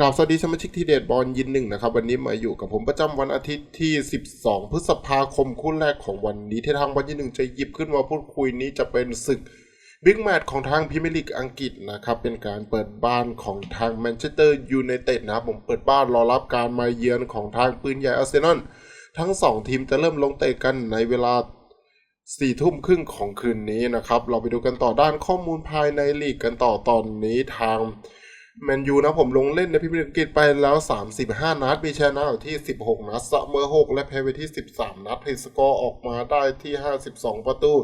กราบสวัสดีสมาชิกทีเดดบอลยินหนึ่งนะครับ วันนี้มาอยู่กับผมประจำวันอาทิตย์ที่ 12 พฤษภาคมคู่แรกของวันนี้ที่ทางบอลยินหนึ่งจะหยิบขึ้นมาพูดคุยนี้จะเป็นศึกบิ๊กแมตช์ของทางพรีเมียร์ลีกอังกฤษนะครับ เป็นการเปิดบ้านของทางแมนเชสเตอร์ยูไนเต็ดนะครับ ผมเปิดบ้านรอรับการมาเยือนของทางปืนใหญ่อาร์เซนอลทั้ง 2 ทีมจะเริ่มลงเตะกันในเวลาสี่ทุ่มครึ่งของคืนนี้นะครับ เราไปดูกันต่อด้านข้อมูลภายในลีกกันต่อตอนนี้ทาง แมนยูนะผมลงเล่นในพรีเมียร์ลีกอังกฤษไปแล้ว 35 นัดมีชนะอยู่ที่ 16 นัดเสมอ6 และแพ้ไปที่ 13 นัดให้สกอร์ออกมาได้ที่ 52 ประตู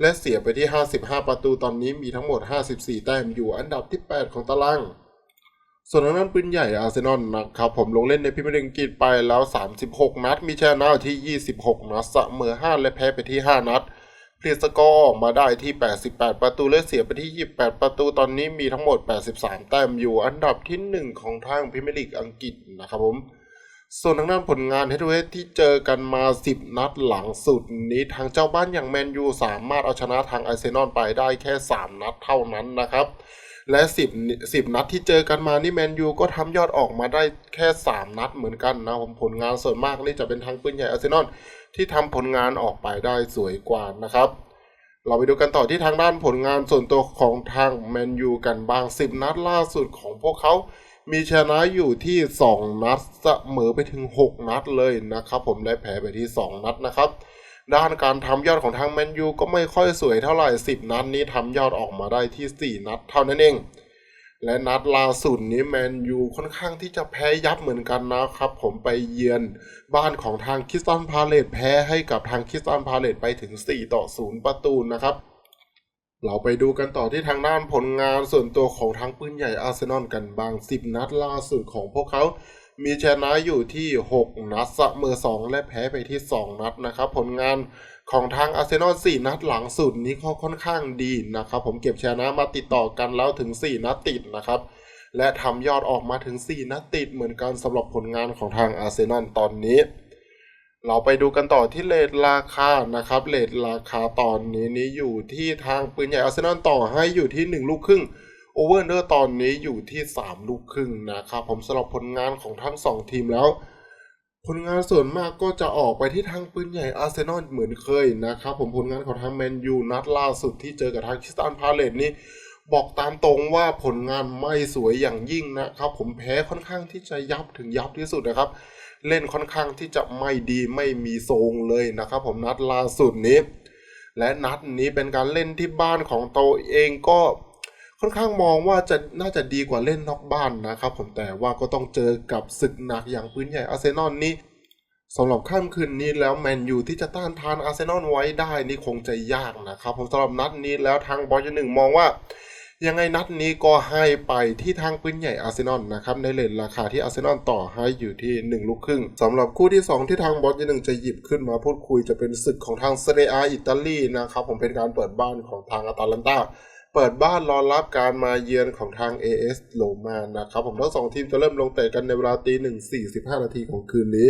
และเสียไปที่ 55 ประตู ตอนนี้มีทั้งหมด 54 แต้มอยู่อันดับที่ 8 ของตารางส่วนทางด้านปืนใหญ่อาร์เซนอลนะครับผมลงเล่นในพรีเมียร์ลีกอังกฤษไปแล้ว 36 นัดมีชนะอยู่ที่ 26 นัดเสมอ5 และแพ้ไปที่ 5 นัด ลียสกอร์ออกมาได้ที่ 88 ประตูและเสียไปที่ 28 ประตูตอนนี้มีทั้งหมด 83 แต้มอยู่อันดับที่ 1 ของทางพรีเมียร์ลีกอังกฤษนะครับผม ส่วนทางด้านผลงานเฮดทูเฮดที่เจอกันมา 10 นัดหลังสุดนี้ทางเจ้าบ้านอย่างแมนยูสามารถเอาชนะทางไอเซนอลไปได้แค่ 3 นัดเท่านั้นนะครับและ 10 10 นัดที่เจอกันมานี่แมนยูก็ทำยอดออกมาได้แค่ 3 นัดเหมือนกันนะผมผลงานส่วนมากนี่จะเป็นทางปืนใหญ่อาร์เซนอล ที่ทำผลงานออกไปได้สวยกว่านะครับ เราไปดูกันต่อที่ทางด้านผลงานส่วนตัวของทางแมนยูกันบ้าง 10 นัดล่าสุดของพวกเขา มีชนะอยู่ที่ 2 นัดเสมอไปถึง 6 นัดเลยนะครับ ผมและแพ้ไปที่ 2 นัดนะครับด้านการทำยอดของทางแมนยูก็ไม่ค่อยสวยเท่าไหร่ 10 นัดนี้ทำยอดออกมาได้ที่ 4 นัดเท่านั้นเอง และนัดล่าสุดนี้แมนยูค่อนข้างที่จะแพ้ยับเหมือนกันนะครับ ผมไปเยือนบ้านของทางคิสตันพาเลตแพ้ให้กับทางคิสตันพาเลตไปถึง 4 ต่อ 0 ประตูนะครับ เราไปดูกันต่อที่ทางด้านผลงานส่วนตัวของทางปืนใหญ่อาร์เซนอลกันบาง 10 นัดล่าสุดของพวกเขา มีชนะอยู่ที่ 6 นัดเสมอ2 และแพ้ไปที่ 2 นัดนะครับ ผลงาน ของทางอาร์เซนอล4นัดหลังสุดนี้เขาค่อนข้างดีนะครับ ผมเก็บชนะมาติดต่อกันแล้วถึง 4 นัดติดนะครับ และทำยอดออกมาถึง 4 นัดติดเหมือนกันสำหรับผลงานของทางอาร์เซนอลตอนนี้ เราไปดูกันต่อที่เลทราคานะครับเลทราคาตอนนี้นี้อยู่ที่ทางปืนใหญ่อาร์เซนอลต่อให้อยู่ที่ 1 ลูกครึ่งโอเวอร์เนอร์ตอนนี้อยู่ที่ 3 ลูกครึ่งนะครับผมสำหรับผลงานของทั้ง 2 ทีมแล้ว ผลงานส่วนมากก็จะออกไปที่ทางปืนใหญ่อาร์เซนอลเหมือนเคยนะครับ ผมผลงานของทางแมนยูนัดล่าสุดที่เจอกับทางคิสตันพาเลตนี้ บอกตามตรงว่าผลงานไม่สวยอย่างยิ่งนะครับ ผมแพ้ค่อนข้างที่จะยับถึงยับที่สุดนะครับ เล่นค่อนข้างที่จะไม่ดีไม่มีทรงเลยนะครับ ผมนัดล่าสุดนี้ และนัดนี้เป็นการเล่นที่บ้านของตัวเองก็ ค่อนข้างมองว่าจะน่าจะดีกว่าเล่นนอกบ้านนะครับผมแต่ว่าก็ต้องเจอกับศึกหนักอย่างปืนใหญ่อาร์เซนอลนี้สำหรับค่ำคืนนี้แล้วแมนยูที่จะต้านทานอาร์เซนอลไว้ได้นี่คงจะยากนะครับผมสำหรับนัดนี้แล้วทางบอลหนึ่งมองว่ายังไงนัดนี้ก็ให้ไปที่ทางปืนใหญ่อาร์เซนอลนะครับในเลทราคาที่อาร์เซนอลต่อให้อยู่ที่ 1 ลูกครึ่งสำหรับคู่ที่ 2 ที่ทางบอสยหนึ่งจะหยิบขึ้นมาพูดคุยจะเป็นศึกของทางเซเรียอิตาลีนะครับผมเป็นการเปิดบ้านของทางอาตาลันตา เปิดบ้านรอรับการมาเยือนของทาง AS โรมานะครับ ผมทั้งสองทีมจะเริ่มลงเตะกันในเวลาตีหนึ่งสี่สิบห้านาทีของคืนนี้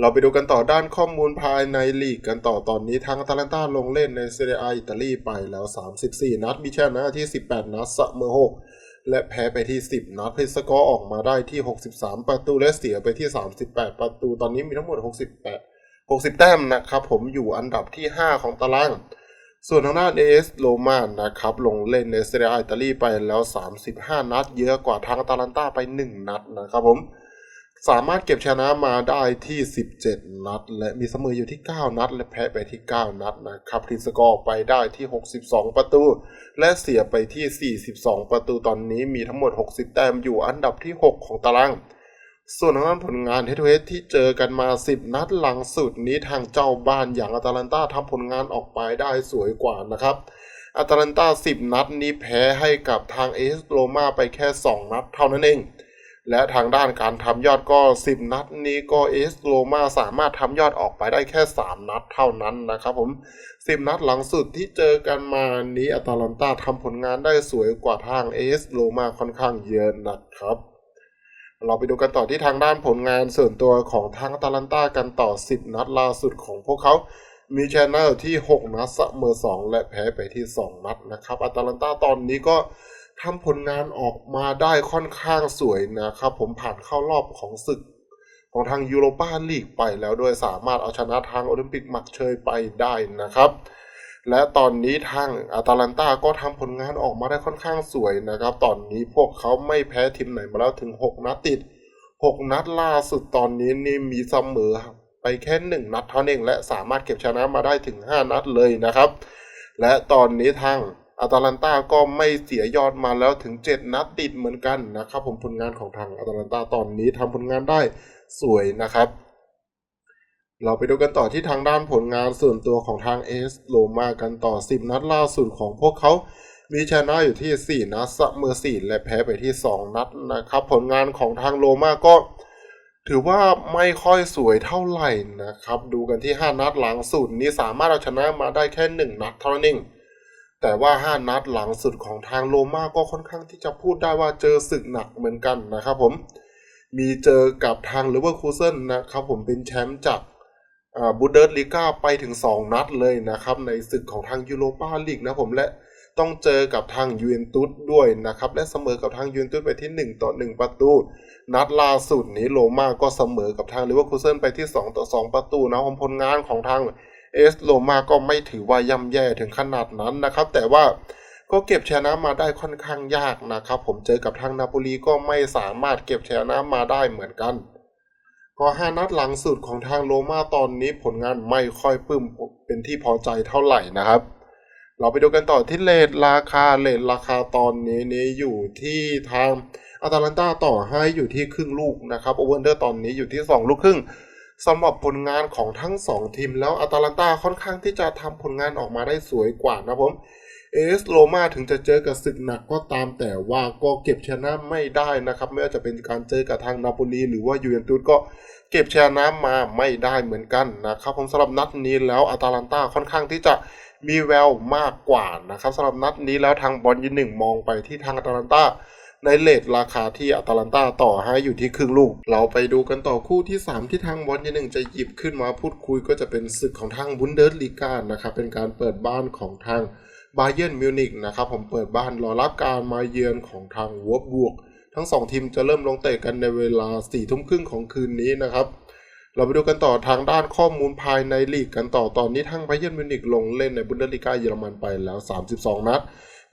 เราไปดูกันต่อด้านข้อมูลภายในลีกกันต่อตอนนี้ทางอาตาลันตาลงเล่นในเซเรียอิตาลีไปแล้ว 34 นัดมีชนะที่ 18 นัดเสมอ6และแพ้ไปที่ 10 นัดเพสกอร์ออกมาได้ที่ 63 ประตูและเสียไปที่ 38 ประตู ตอนนี้มีทั้งหมด 68 60 แต้มนะครับผมอยู่อันดับที่ 5 ของตาราง ส่วนทางด้านเอสโรมานะครับ ลงเล่นในเซเรียอิตาลีไปแล้ว 35 นัด เยอะกว่าทางตาลันตาไป 1 นัดนะครับผม สามารถเก็บชนะมาได้ที่ 17 นัด และมีเสมออยู่ที่ 9 นัด และแพ้ไปที่ 9 นัดนะครับทีมสกอร์ไปได้ที่ 62 ประตู และเสียไปที่ 42 ประตูตอนนี้มีทั้งหมด 60 แต้มอยู่อันดับที่ 6 ของตาราง ส่วนทางด้านผลงานเฮดทูเฮดที่เจอกันมา 10 นัดหลังสุดนี้ทางเจ้าบ้านอย่างอาตาลันตาทำผลงานออกไปได้สวยกว่านะครับอาตาลันตา10 นัดนี้แพ้ให้กับทางเอสโรมาไปแค่ 2 นัดเท่านั้นเอง และทางด้านการทำยอดก็ 10 นัดนี้ก็เอสโรมาสามารถทำยอดออกไปได้แค่ 3 นัดเท่านั้นนะครับผม 10 นัดหลังสุดที่เจอกันมานี้อาตาลันตาทำผลงานได้สวยกว่าทางเอสโรมาค่อนข้างเยอะนะครับ เราไปดูกันต่อที่ทางด้านผลงานส่วนตัวของทางอาตาลันตากันต่อ 10 นัดล่าสุดของพวกเขา มีชนะอยู่ที่ 6 นัดเสมอ2 และแพ้ไปที่ 2 นัดนะครับอาตาลันตาตอนนี้ก็ทำผลงานออกมาได้ค่อนข้างสวยนะครับ ผมผ่านเข้ารอบของศึกของทางยูโรปาลีกไปแล้วโดยสามารถเอาชนะทางโอลิมปิกมักเชยไปได้นะครับ และตอนนี้ทางอาตาลันตาก็ทำผลงานออกมาได้ค่อนข้างสวยนะครับ ตอนนี้พวกเขาไม่แพ้ทีมไหนมาแล้วถึง 6 นัดติด 6 นัดล่าสุดตอนนี้นี่มีเสมอไปแค่ 1 นัดเท่านั้นเองและสามารถเก็บชนะมาได้ถึง 5 นัดเลยนะครับ และตอนนี้ทางอาตาลันตาก็ไม่เสียยอดมาแล้วถึง 7 นัดติดเหมือนกันนะครับ ผมผลงานของทางอาตาลันตาตอนนี้ทำผลงานได้สวยนะครับ เราไปดูกันต่อที่ทางด้านผลงานส่วนตัวของทางเอสโลมากันต่อ 10 นัดล่าสุดของพวกเขา มีชนะอยู่ที่ 4 นัดเสมอ4และแพ้ไปที่ 2 นัดนะครับ ผลงานของทางโลมาก็ ถือว่าไม่ค่อยสวยเท่าไหร่นะครับ ดูกันที่ 5 นัดหลังสุดนี้สามารถเอาชนะมาได้แค่ 1 นัดเท่านั้นเองแต่ว่า 5 นัดหลังสุดของทางโลมาก็ค่อนข้างที่จะพูดได้ว่าเจอศึกหนักเหมือนกันนะครับผม มีเจอกับทางเลเวอร์คูเซนนะครับผมเป็นแชมป์จาก บูเดอร์ลิก้าไปถึง 2 นัดเลยนะครับในศึกของทางยูโรปาลีกนะผมและต้องเจอกับทางยูเวนตุสด้วยนะครับ และเสมอกับทางยูเวนตุสไปที่ 1 ต่อ 1 ประตู นัดล่าสุดนี้โรม่าก็เสมอกับทางเลเวอร์คูเซนไปที่ 2 ต่อ 2 ประตูนะผมผลงานของทางเอสโรม่าก็ไม่ถือว่าย่ำแย่ถึงขนาดนั้นนะครับ แต่ว่าก็เก็บชนะมาได้ค่อนข้างยากนะครับ ผมเจอกับทางนาโปลีก็ไม่สามารถเก็บชนะมาได้เหมือนกัน ก็ห้านัดหลังสุดของทางโรม่าตอนนี้ผลงานไม่ค่อยปื้มเป็นที่พอใจเท่าไหร่นะครับ เราไปดูกันต่อที่เลทราคาเลทราคาตอนนี้นี้อยู่ที่ทางอาตาลันตาต่อให้อยู่ที่ครึ่งลูกนะครับโอเวอร์เดอร์ตอนนี้อยู่ที่ 2 ลูกครึ่งสำหรับผลงานของทั้ง 2 ทีมแล้วอาตาลันตาค่อนข้างที่จะทำผลงานออกมาได้สวยกว่านะผม เอสโรมาถึงจะเจอกับศึกหนักก็ตามแต่ว่าก็เก็บชนะไม่ได้นะครับ ไม่ว่าจะเป็นการเจอกับทางนาโปลีหรือว่ายูเวนตุสก็เก็บชนะมาไม่ได้เหมือนกันนะครับผมสำหรับนัดนี้แล้วอาตาลันตาค่อนข้างที่จะมีแววมากกว่านะครับสำหรับนัดนี้แล้วทางบอลยืนหนึ่งมองไปที่ทางอาตาลันตาในเลทราคาที่อาตาลันตาต่อให้อยู่ที่ครึ่งลูก เราไปดูกันต่อคู่ที่ 3 ที่ทางบอลยืนหนึ่งจะหยิบขึ้นมาพูดคุยก็จะเป็นศึกของทางบุนเดอร์ลีกานะครับเป็นการเปิดบ้านของทาง บาเยิร์นมิวนิกนะครับผมเปิดบ้านรอรับการมาเยือนของทางวอบบวก ทั้ง 2 ทีมจะเริ่มลงเตะกันในเวลา4ี่ทุ่มครึ่งของคืนนี้นะครับเราไปดูกันต่อทางด้านข้อมูลภายในลีกกันต่อตอนนี้ทางไบเยิร์นมิวนิกลงเล่นในบุนเดสลีกาเยอรมันไปแล้ว 32 นัด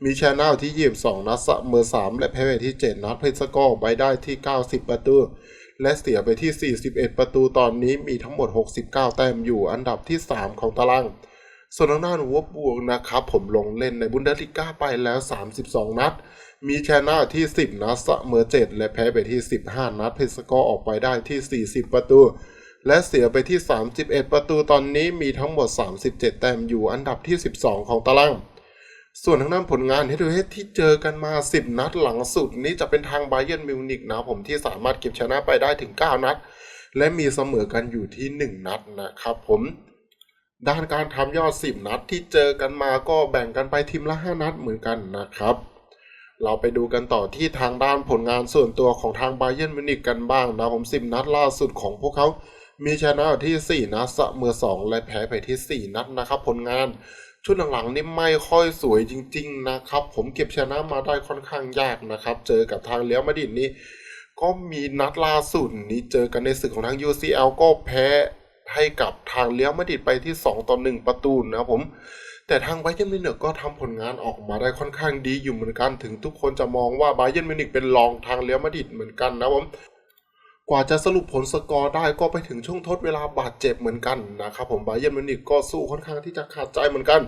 มีชนะที่ 22 นัดเสมอ3 และแพ้ไปที่ 7 นัดเพสกอร์ไปได้ที่ 90 ประตู และเสียไปที่ 41 ประตูตอนนี้มีทั้งหมด 69 แต้มอยู่อันดับที่ 3 ของตาราง ส่วนทางด้านวัวบวกนะครับ ผมลงเล่นในบุนเดสลิก้าไปแล้ว 32 นัด มีชนะที่ 10 นัดเสมอ7และแพ้ไปที่ 15 นัด เพสกอร์ออกไปได้ที่ 40 ประตู และเสียไปที่ 31 ประตูตอนนี้มีทั้งหมด 37 แต้มอยู่อันดับที่ 12 ของตารางส่วนทางด้านผลงานเฮดเฮดที่เจอกันมา 10 นัดหลังสุดนี้จะเป็นทางไบเยนมิวนิกนะผมที่สามารถเก็บชนะไปได้ถึง 9 นัด และมีเสมอกันอยู่ที่ 1 นัดนะครับผม ด้านการทำยอด 10 นัดที่เจอกันมาก็แบ่งกันไปทีมละ 5 นัดเหมือนกันนะครับ เราไปดูกันต่อที่ทางด้านผลงานส่วนตัวของทางไบเยนมิวนิกกันบ้างนะผม 10 นัดล่าสุดของพวกเขา มีชนะที่ 4 นัดเสมอ2และแพ้ไปที่ 4 นัดนะครับ ผลงานชุดหลังๆนี่ไม่ค่อยสวยจริง ๆ นะครับ ผมเก็บชนะมาได้ค่อนข้างยากนะครับ เจอกับทางเลี้ยวมาดริดนี้ก็มีนัดล่าสุดนี้เจอกันในศึกของทาง UCL ก็แพ้ ให้กับทางเลี้ยวมาดริดไปที่ 2 ต่อ 1 ประตูนะครับผม แต่ทางไบเยนมิวนิกก็ทำผลงานออกมาได้ค่อนข้างดีอยู่เหมือนกัน ถึงทุกคนจะมองว่าไบเยนมิวนิกเป็นรองทางเลี้ยวมาดริดเหมือนกันนะผมกว่าจะสรุปผลสกอร์ได้ก็ไปถึงช่วงทดเวลาบาดเจ็บเหมือนกันนะครับผมไบเยนมิวนิกก็สู้ค่อนข้างที่จะขาดใจเหมือนกัน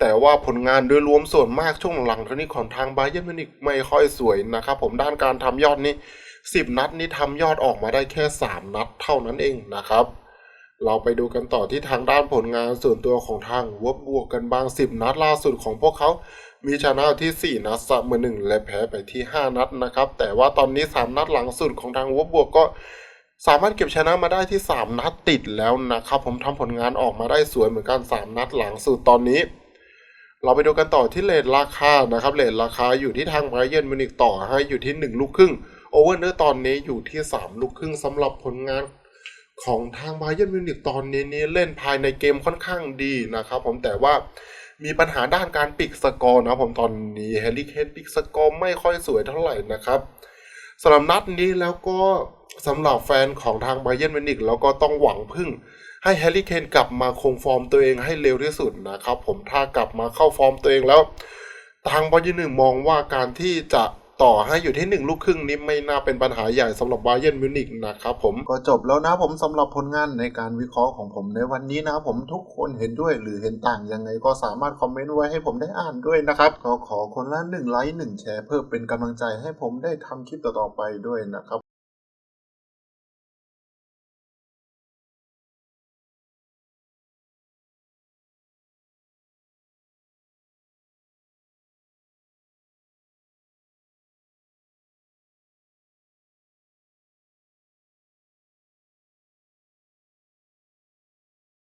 แต่ว่าผลงานโดยรวมส่วนมากช่วงหลังเท่านี้ของทางไบเยนมิวนิกไม่ค่อยสวยนะครับผมด้านการทำยอดนี้10 นัดนี้ทำยอดออกมาได้แค่ 3 นัดเท่านั้นเองนะครับ เราไปดูกันต่อที่ทางด้านผลงานส่วนตัวของทางวบบวกกันบาง 10 นัดล่าสุดของพวกเขา มีชนะที่ 4 นัดเสมอ1และแพ้ไปที่ 5 นัดนะครับ แต่ว่าตอนนี้ 3 นัดหลังสุดของทางวบบวกก็สามารถเก็บชนะมาได้ที่ 3 นัดติดแล้วนะครับ ผมทำผลงานออกมาได้สวยเหมือนกัน 3 นัดหลังสุดตอนนี้ เราไปดูกันต่อที่เลทราคานะครับเลทราคาอยู่ที่ทางไบเยนมินิกต่อให้อยู่ที่ 1 ลูกครึ่งโอเวอร์เนอร์ตอนนี้อยู่ที่ 3 ลูกครึ่งสำหรับผลงาน ของทางไบเย r ร์นมิวนิกตอนนี้นี่เล่นภายในเกมค่อนข้างดีนะครับผมแต่ว่ามีปัญหาด้านการปิกสกอร์นะครับผมตอนนี้แฮร์รี่เคนปิกสกอร์ไม่ค่อยสวยเท่าไหร่นะครับสำหรับนัดนี้แล้วก็สำหรับแฟนของทางไบเยนมิวนิกแล้วก็ต้องหวังพึ่ง ให้แฮร์รี่เคนกลับมาคงฟอร์มตัวเองให้เร็วที่สุดนะครับ ผมถ้ากลับมาเข้าฟอร์มตัวเองแล้ว ทางไบอลยูนหนึ่งมองว่าการที่จะ ต่อให้อยู่ที่หนึ่งลูกครึ่งนี้ไม่น่าเป็นปัญหาใหญ่สำหรับบาเยนมิวนิกนะครับผมก็จบแล้วนะผมสำหรับผลงานในการวิเคราะห์ของผมในวันนี้นะผมทุกคนเห็นด้วยหรือเห็นต่างยังไงก็สามารถคอมเมนต์ไว้ให้ผมได้อ่านด้วยนะครับก็ขอคนละหนึ่งไลค์หนึ่งแชร์เพื่อเป็นกำลังใจให้ผมได้ทำคลิปต่อๆไปด้วยนะครับ